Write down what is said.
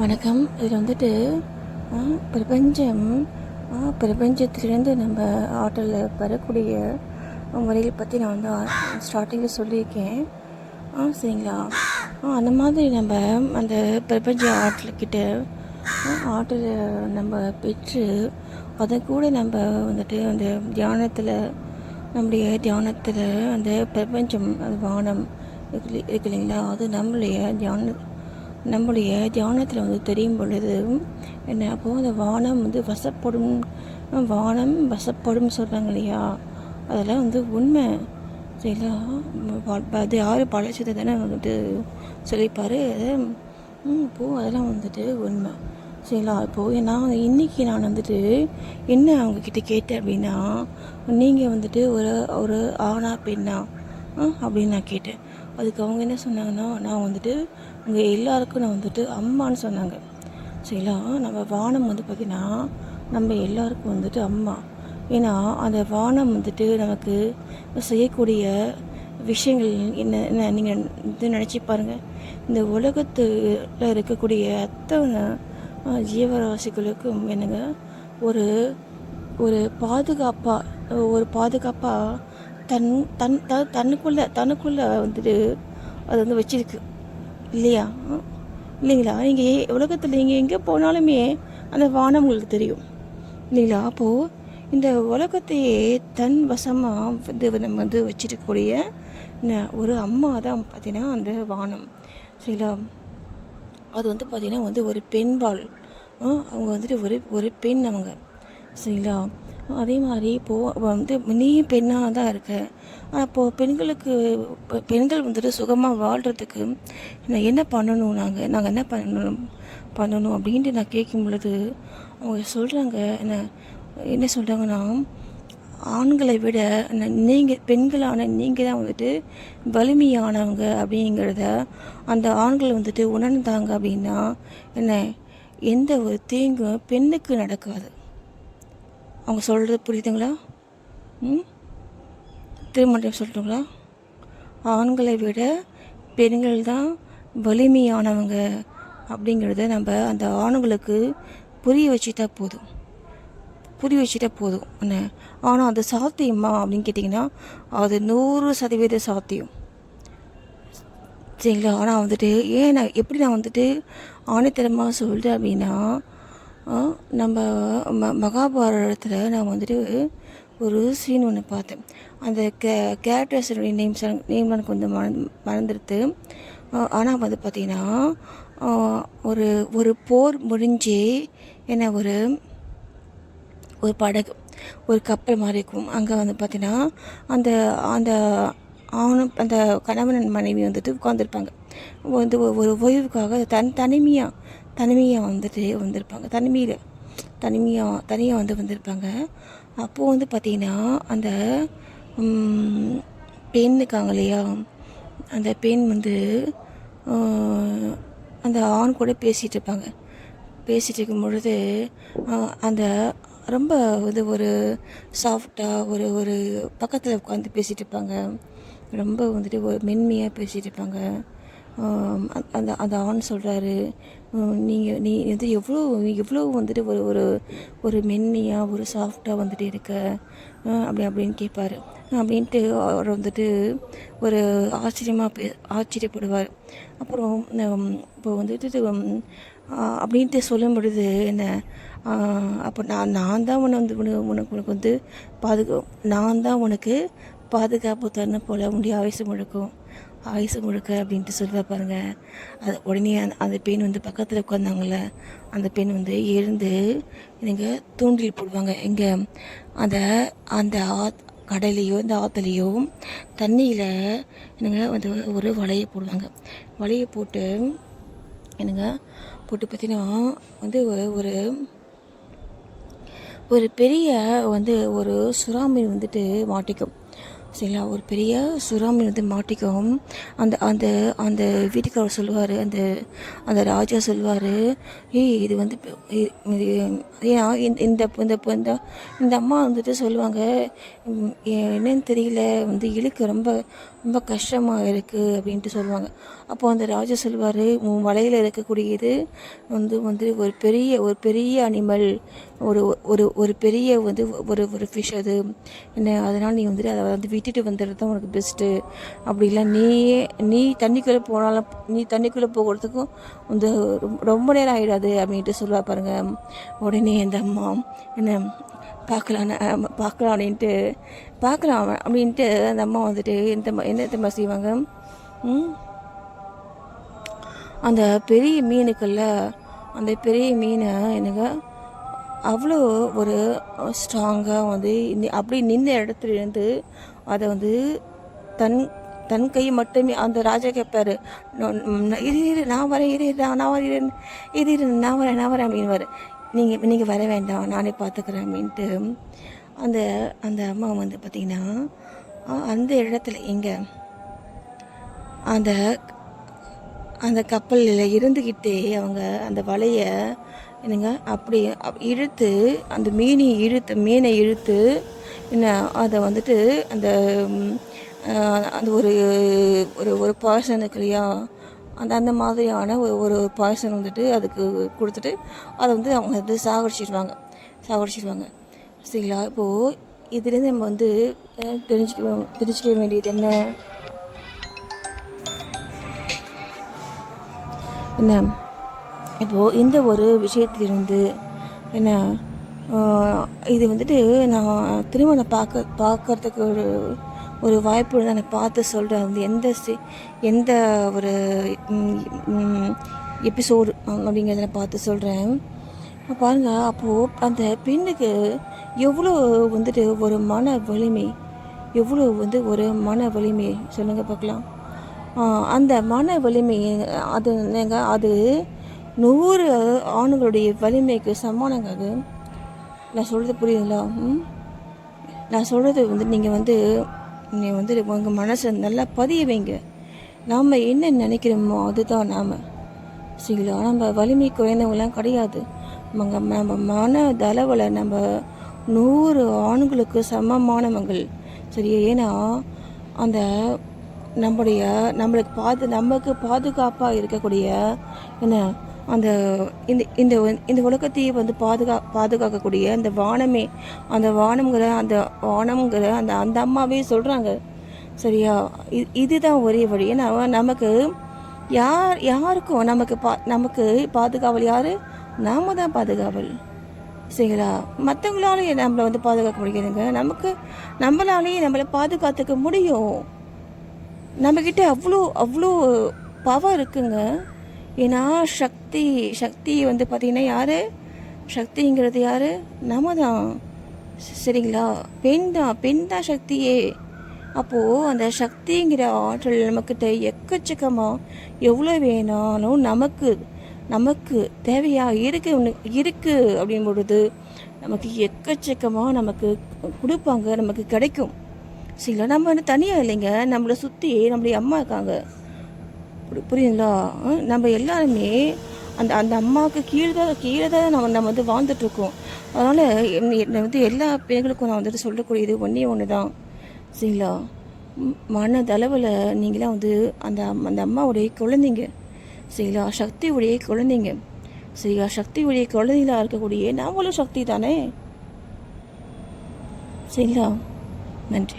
வணக்கம். இதில் வந்துட்டு பிரபஞ்சம் பிரபஞ்சத்திலிருந்து பிரபஞ்சத்திலேருந்து நம்ம ஆற்றல வரக்கூடிய முறையில் பற்றி நான் வந்து ஸ்டார்டிங்கில் சொல்லியிருக்கேன். ஆ சரிங்களா? ஆ அந்த மாதிரி நம்ம அந்த பிரபஞ்ச ஆற்றல்கிட்ட ஆற்றலை நம்ம பெற்று அதை கூட நம்ம வந்துட்டு அந்த தியானத்தில் நம்முடைய தியானத்தில் அந்த பிரபஞ்சம் அது வானம் இருக்கு இருக்கு இல்லைங்களா? அது நம்மளுடைய தியான நம்முடைய தியானத்தில் வந்து தெரியும் பொழுது என்ன அப்போது அந்த வானம் வந்து வசப்படும் வானம் வசப்படும் சொல்கிறாங்க இல்லையா? அதெல்லாம் வந்து உண்மை. சரிங்களா? அது யார் பழச்சதை தானே வந்துட்டு சொல்லிப்பார். இப்போது அதெல்லாம் வந்துட்டு உண்மை. சரிங்களா? இப்போது நான் இன்றைக்கி நான் வந்துட்டு என்ன அவங்கக்கிட்ட கேட்டேன் அப்படின்னா நீங்கள் வந்துட்டு ஒரு ஒரு ஆணா பெண்ணா? அப்படின்னு நான் கேட்டேன். அதுக்கு அவங்க என்ன சொன்னாங்கன்னா நான் வந்துட்டு இங்கே எல்லாருக்கும் நான் வந்துட்டு அம்மான்னு சொன்னாங்க. சரிங்களா? நம்ம வானம் வந்து பார்த்திங்கன்னா நம்ம எல்லாருக்கும் வந்துட்டு அம்மா. ஏன்னா அந்த வானம் வந்துட்டு நமக்கு செய்யக்கூடிய விஷயங்கள் என்ன என்ன நீங்கள் இது நினச்சி பாருங்கள் இந்த உலகத்தில் இருக்கக்கூடிய அத்தனை ஜீவராசிகளுக்கும் என்னங்க ஒரு ஒரு பாதுகாப்பாக ஒரு பாதுகாப்பாக தன் தன் த தன்னுக்குள்ளே தனக்குள்ளே வந்துட்டு அது வந்து வச்சிருக்கு. இல்லையா? இல்லைங்களா? நீங்கள் உலகத்தில் நீங்கள் எங்கே போனாலுமே அந்த வானம் உங்களுக்கு தெரியும். இல்லைங்களா? அப்போது இந்த உலகத்தையே தன் வசமாக வந்து நம்ம வந்து வச்சிருக்கக்கூடிய ந- ஒரு அம்மா தான் பார்த்தீங்கன்னா அந்த வானம். சரிங்களா? அது வந்து பார்த்திங்கன்னா வந்து ஒரு பெண்பால். அவங்க வந்துட்டு ஒரு ஒரு பெண் அவங்க. சரிங்களா? அதே மாதிரி இப்போது வந்து நீயும் பெண்ணாக தான் இருக்க. அப்போது பெண்களுக்கு பெண்கள் வந்துட்டு சுகமாக வாழ்கிறதுக்கு நான் என்ன பண்ணணும்? நாங்கள் நாங்கள் என்ன பண்ணணும்? பண்ணணும் அப்படின்ட்டு நான் கேட்கும் பொழுது அவங்க சொல்கிறாங்க என்ன என்ன சொல்கிறாங்கன்னா ஆண்களை விட நீங்கள் பெண்களான நீங்கள் தான் வந்துட்டு வலிமையானவங்க அப்படிங்கிறத அந்த ஆண்கள் வந்துட்டு உணர்ந்தாங்க அப்படின்னா என்ன எந்த ஒரு தீங்கும் பெண்ணுக்கு நடக்காது. அவங்க சொல்கிறது புரியுதுங்களா? ம்? திருமணம் சொல்லட்டுங்களா ஆண்களை விட பெண்கள் தான் வலிமையானவங்க அப்படிங்கிறத நம்ம அந்த ஆண்களுக்கு புரிய வச்சுட்டா போதும். புரிய வச்சுட்டா போதும். என்ன? ஆனால் அது சாத்தியமா அப்படின்னு கேட்டிங்கன்னா அது நூறு சதவீத சாத்தியம். சரிங்களா? ஆனால் வந்துட்டு ஏன் நான் எப்படி நான் வந்துட்டு ஆணித்தரமாக சொல்கிறேன் அப்படின்னா நம்ம ம மகாபாரதத்தில் நான் வந்துட்டு ஒரு சீன் ஒன்று பார்த்தேன். அந்த கே கேரக்டர்ஸுடைய நேம்ஸ் நேம் எனக்கு வந்து மறந்து மறந்துடுது ஆனால் வந்து பார்த்திங்கன்னா ஒரு ஒரு போர் முடிஞ்சு என்ன ஒரு ஒரு படகு ஒரு கப்பல் மாதிரி இருக்கும். அங்கே வந்து பார்த்தீங்கன்னா அந்த அந்த ஆணும் அந்த கணவன் மனைவி வந்துட்டு உட்காந்துருப்பாங்க வந்து ஒரு ஓய்வுக்காக தன் தனிமையாக தனிமையாக வந்துட்டு வந்திருப்பாங்க. தனிமையில் தனிமையாக தனியாக வந்து வந்திருப்பாங்க. அப்போது வந்து பார்த்திங்கன்னா அந்த பெண் இருக்காங்க இல்லையா? அந்த பெண் வந்து அந்த ஆண் கூட பேசிகிட்டு இருப்பாங்க. பேசிகிட்டு இருக்கும் பொழுது அந்த ரொம்ப இது ஒரு சாஃப்டாக ஒரு ஒரு பக்கத்தில் உட்காந்து பேசிகிட்டு இருப்பாங்க. ரொம்ப வந்துட்டு ஒரு மென்மையாக பேசிகிட்டு இருப்பாங்க. அந்த அந்த ஆண் சொல்கிறாரு நீங்கள் நீ வந்து எவ்வளோ எவ்வளோ வந்துட்டு ஒரு ஒரு ஒரு மென்மையாக ஒரு சாஃப்டாக வந்துட்டு இருக்க அப்படி அப்படின்னு கேட்பாரு அப்படின்ட்டு அவர் வந்துட்டு ஒரு ஆச்சரியமாக பே ஆச்சரியப்படுவார். அப்புறம் இப்போ வந்துட்டு அப்படின்ட்டு சொல்லும் பொழுது என்ன அப்போ நான் நான் தான் உன்னை வந்து உனக்கு உனக்கு உனக்கு வந்து பாதுகா நான் தான் உனக்கு பாதுகாப்பு தரணும் போல் உடைய ஆயுசு முழுக்கும். ஆயுசு முழுக்க அப்படின்ட்டு சொல்லுவா பாருங்கள் அது உடனே அந்த அந்த பெண் வந்து பக்கத்தில் உட்காந்தாங்கல்ல அந்த பெண் வந்து எழுந்து எனக்கு தூண்டில் போடுவாங்க. எங்கே? அந்த அந்த ஆத் கடலையோ இந்த ஆற்றுலையோ தண்ணியில் என்னங்க வந்து ஒரு வலையை போடுவாங்க. வலையை போட்டு என்னங்க போட்டு பார்த்தீங்கன்னா வந்து ஒரு- ஒரு பெரிய வந்து ஒரு சுறாமீன் வந்துட்டு மாட்டிக்கும். சரிங்களா? ஒரு பெரிய சுறாமீன் வந்து மாட்டிக்கும் அந்த அந்த அந்த வீட்டுக்காரர் சொல்லுவார் அந்த அந்த ராஜா சொல்லுவார் ஏய் இது வந்து இது இந்த இந்த இந்த இந்த அம்மா வந்துட்டு சொல்லுவாங்க என்னன்னு தெரியல வந்து இழுக்க ரொம்ப ரொம்ப கஷ்டமாக இருக்குது அப்படின்ட்டு சொல்லுவாங்க. அப்போ அந்த ராஜா சொல்வார் உன் வலையில் இருக்கக்கூடியது வந்து வந்து ஒரு பெரிய ஒரு பெரிய அனிமல் ஒரு ஒரு ஒரு பெரிய வந்து ஒரு ஒரு ஃபிஷ் அது. என்ன அதனால் நீ வந்துட்டு அதை வந்து விட்டுட்டு வந்துடுறது தான் உனக்கு பெஸ்ட்டு அப்படி இல்லை நீயே நீ தண்ணிக்குள்ளே போனாலும் நீ தண்ணிக்குள்ளே போகிறதுக்கும் வந்து ரொம்ப- நேரம் ஆகிடாது அப்படின்ட்டு சொல்லுவா பாருங்கள் உடனே அந்த அம்மா என்ன பார்க்கலான்னு பார்க்கலாம் அப்படின்ட்டு பார்க்கலாம் அப்படின்ட்டு அந்த அம்மா வந்துட்டு எந்த என்ன தெரியுமா செய்வாங்க? ம் அந்த பெரிய மீனுக்குள்ள அந்த பெரிய மீனை எனக்கு அவ்வளோ ஒரு ஸ்ட்ராங்காக வந்து அப்படி நின்ற இடத்துல இருந்து அதை வந்து தன் தன் கை மட்டுமே அந்த ராஜா கேட்பார் இரு இரு நான் வரேன் இரு இரு, நான் நான் வரேன் இரு இரு நான் வரேன் நான் வரேன் அப்படின்னு வர. நீங்கள் நீங்கள் வர வேண்டாம் நானே பார்த்துக்கிறேன் அப்படின்ட்டு அந்த அந்த அம்மா வந்து பார்த்திங்கன்னா அந்த இடத்துல எங்கே அந்த அந்த கப்பலில் இருந்துக்கிட்டே அவங்க அந்த வலையை என்னங்க அப்படி இழுத்து அந்த மீனை இழுத்து மீனை இழுத்து என்ன அதை வந்துட்டு அந்த அந்த ஒரு ஒரு ஒரு பாய்சன் இருக்கு இல்லையா? அந்த அந்த மாதிரியான ஒரு ஒரு பாய்சன் வந்துட்டு அதுக்கு கொடுத்துட்டு அதை வந்து அவங்க வந்து சாகடிச்சிடுவாங்க சாகடிச்சிடுவாங்க சரிங்களா? இப்போது இதுலேருந்து நம்ம வந்து தெரிஞ்சுக்க தெரிஞ்சுக்க வேண்டியது என்ன? என்ன? இப்போது இந்த ஒரு விஷயத்திலிருந்து என்ன இது வந்துட்டு நான் திரும்ப நான் பார்க்க பார்க்கறதுக்கு ஒரு ஒரு வாய்ப்பு நான் பார்த்து சொல்கிறேன் வந்து எந்த சி எந்த ஒரு எபிசோடு அப்படிங்கிறத நான் பார்த்து சொல்கிறேன் பாருங்கள் அப்போது அந்த பெண்ணுக்கு எவ்வளோ வந்துட்டு ஒரு மன வலிமை எவ்வளோ வந்து ஒரு மன வலிமை? சொல்லுங்கள் பார்க்கலாம். அந்த மன வலிமை அது என்னங்க அது நூறு ஆணுங்களுடைய வலிமைக்கு சமானங்க அது. நான் சொல்கிறது புரியுதுங்களா? நான் சொல்கிறது வந்து நீங்கள் வந்து நீங்கள் வந்து உங்கள் மனசை நல்லா பதிய வைங்க. நாம் என்ன நினைக்கிறோமோ அதுதான் நாம். சரிங்களா? நம்ம வலிமை குறைந்தவங்களாம் கிடையாது. நம்ம நம்ம மன தளவில் நம்ம நூறு ஆண்களுக்கு சமமானவங்கள். சரியா? ஏன்னா அந்த நம்முடைய நம்மளுக்கு பாது நமக்கு பாதுகாப்பாக இருக்கக்கூடிய என்ன அந்த இந்த இந்த இந்த உலகத்தையே வந்து பாதுகா பாதுகாக்கக்கூடிய அந்த வானமே அந்த வானம்ங்கிற அந்த வானம்ங்கிற அந்த அந்த அம்மாவே சொல்கிறாங்க சரியா? இது இதுதான் ஒரே வழி. ஏன்னா நமக்கு யார் யாருக்கும் நமக்கு பா நமக்கு பாதுகாவல் யார்? நாம தான் பாதுகாவல். சரிங்களா? மற்றவங்களாலேயே நம்மளை வந்து பாதுகாக்க முடியாதுங்க. நமக்கு நம்மளாலேயே நம்மளை பாதுகாத்துக்க முடியும். நம்மக்கிட்ட அவ்வளோ அவ்வளோ பவர் இருக்குங்க. ஏன்னா சக்தி சக்தி வந்து பார்த்திங்கன்னா யார்? சக்திங்கிறது யார்? நம்ம தான் சரிங்களா? பெண் தான் பெண் தான் சக்தியே. அப்போது அந்த சக்திங்கிற ஆற்றல் நம்மக்கிட்ட எக்கச்சக்கமாக எவ்வளோ வேணாலும் நமக்கு நமக்கு தேவையாக இருக்கு இருக்குது அப்படின் பொழுது நமக்கு எக்கச்சக்கமாக நமக்கு கொடுப்பாங்க நமக்கு கிடைக்கும். சரிங்களா? நம்ம வந்து தனியாக இல்லைங்க. நம்மளை சுற்றி நம்மளுடைய அம்மா இருக்காங்க. புரி- புரியுதுங்களா? நம்ம எல்லாருமே அந்த அந்த அம்மாவுக்கு கீழே தான் கீழே தான் நம்ம நம்ம வந்து வாழ்ந்துட்டுருக்கோம். அதனால் என்னை வந்து எல்லா பெண்களுக்கும் நான் வந்துட்டு சொல்லக்கூடியது ஒன்றே ஒன்று தான் சரிங்களா மனதளவில் நீங்களாம் வந்து அந்த அந்த அம்மாவுடைய குழந்தைங்க. சரிங்களா? சக்தி உடைய குழந்தைங்க. சரியா சக்தி உடைய இருக்கக்கூடிய நாமளும் சக்தி தானே? சரிங்களா? நன்றி.